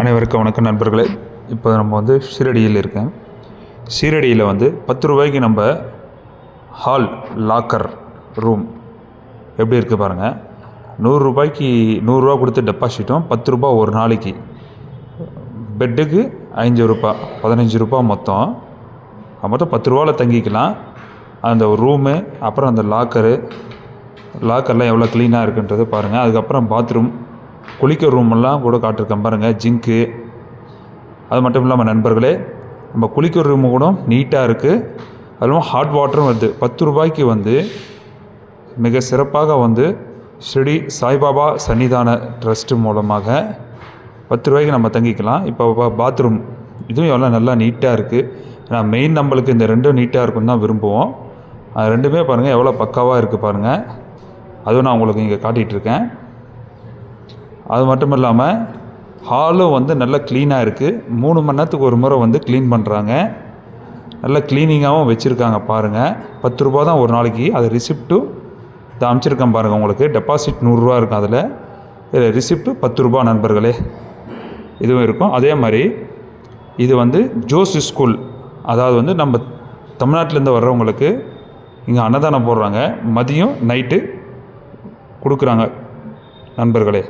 அனைவருக்கும் வணக்கம் நண்பர்களே. இப்போ நம்ம வந்து ஷீரடியில் இருக்கேன். ஷீரடியில் வந்து பத்து ரூபாய்க்கு நம்ம ஹால் லாக்கர் ரூம் எப்படி இருக்குது பாருங்கள் நூறுரூபாய்க்கு நூறுரூவா கொடுத்து டெபாசிட்டும் பத்து ரூபா ஒரு நாளைக்கு. பெட்டுக்கு ஐந்து ரூபா பதினஞ்சு ரூபா மொத்தம். மொத்தம் பத்து ரூபாவில் தங்கிக்கலாம். அந்த ரூமு அப்புறம் அந்த லாக்கரு லாக்கர்லாம் எவ்வளோ க்ளீனாக இருக்குன்றது பாருங்கள் அதுக்கப்புறம் பாத்ரூம் குளிக்க ரூமெல்லாம் கூட காட்டிருக்கேன் பாருங்கள் ஜிங்க்கு அது மட்டும் இல்லாமல் நண்பர்களே நம்ம குளிக்கிற ரூமு கூட நீட்டாக இருக்குது அது இல்லாமல் ஹாட் வாட்டரும் வருது. பத்து ரூபாய்க்கு வந்து மிக சிறப்பாக வந்து ஸ்ரீ சாய்பாபா சன்னிதான ட்ரஸ்ட்டு மூலமாக பத்து ரூபாய்க்கு நம்ம தங்கிக்கலாம். இப்போ பாத்ரூம் இதுவும் எவ்வளோ நல்லா நீட்டாக இருக்குது ஏன்னா மெயின் நம்மளுக்கு இந்த ரெண்டும் நீட்டாக இருக்குன்னு தான் விரும்புவோம். அது ரெண்டுமே பாருங்கள் எவ்வளோ பக்காவாக இருக்குது பாருங்கள் அதுவும் நான் உங்களுக்கு இங்கே காட்டிகிட்ருக்கேன் அது மட்டும் இல்லாமல் ஹாலும் வந்து நல்லா க்ளீனாக இருக்குது மூணு மணி நேரத்துக்கு ஒரு முறை வந்து க்ளீன் பண்ணுறாங்க நல்லா க்ளீனிங்காகவும் வச்சுருக்காங்க பாருங்கள் பத்து ரூபா தான் ஒரு நாளைக்கு. அது ரிசிப்ட்டும் இதை அமைச்சிருக்கேன் பாருங்கள் உங்களுக்கு. டெபாசிட் நூறுரூவா இருக்கும் அதில். இதில் ரிசிப்ட்டு பத்து ரூபா நண்பர்களே. இதுவும் இருக்கும். அதே மாதிரி இது வந்து ஜோஸ் ஸ்கூல். அதாவது வந்து நம்ம தமிழ்நாட்டிலேருந்து வர்றவங்களுக்கு இங்கே அன்னதானம் போடுறாங்க. மதியம் நைட்டு கொடுக்குறாங்க நண்பர்களே.